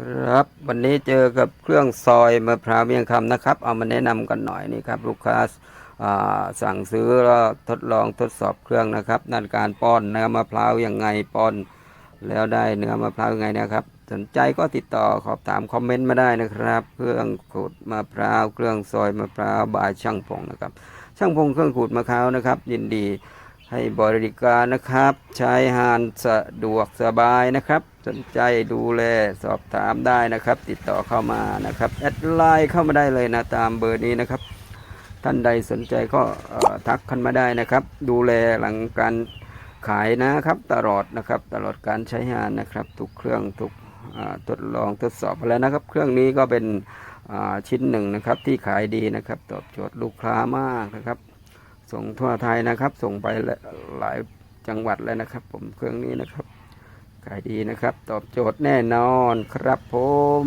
ครับ วันนี้เจอกับเครื่องซอยมะพร้าวเมียงคำนะครับ เอามาแนะนำกันหน่อยนี่ครับ ลูกค้าสั่งซื้อแล้วทดลองทดสอบเครื่องนะครับนั่นการป้อนเนื้อมะพร้าวยังไงป้อนแล้วได้เนื้อมะพร้าวยังไงนะครับ สนใจก็ติดต่อขอบถามคอมเมนต์มาได้นะครับ เครื่องขูดมะพร้าวเครื่องซอยมะพร้าวบายช่างพงนะครับ ช่างพงเครื่องขูดมะพร้าวนะครับ ยินดีให้บริการนะครับ ใช้หานสะดวกสบายนะครับ สนใจดูแลสอบถามได้นะครับ ติดต่อเข้ามานะครับแอดไลน์เข้ามาได้เลยนะตามเบอร์นี้นะครับ ท่านใดสนใจก็ทักกันมาได้นะครับ ดูแลหลังการขายนะครับ ตลอดนะครับ ตลอดการใช้งานนะครับ ทุกเครื่องทุกทดลองทดสอบแล้วนะครับ เครื่องนี้ก็เป็นชิ้นหนึ่งนะครับที่ขายดีนะครับ ตอบโจทย์ลูกค้ามากนะครับ ส่งทั่วไทยนะครับ ส่งไปหลายจังหวัดแล้วนะครับ ผมเครื่องนี้นะครับ ขายดีนะครับ ตอบโจทย์แน่นอนครับผม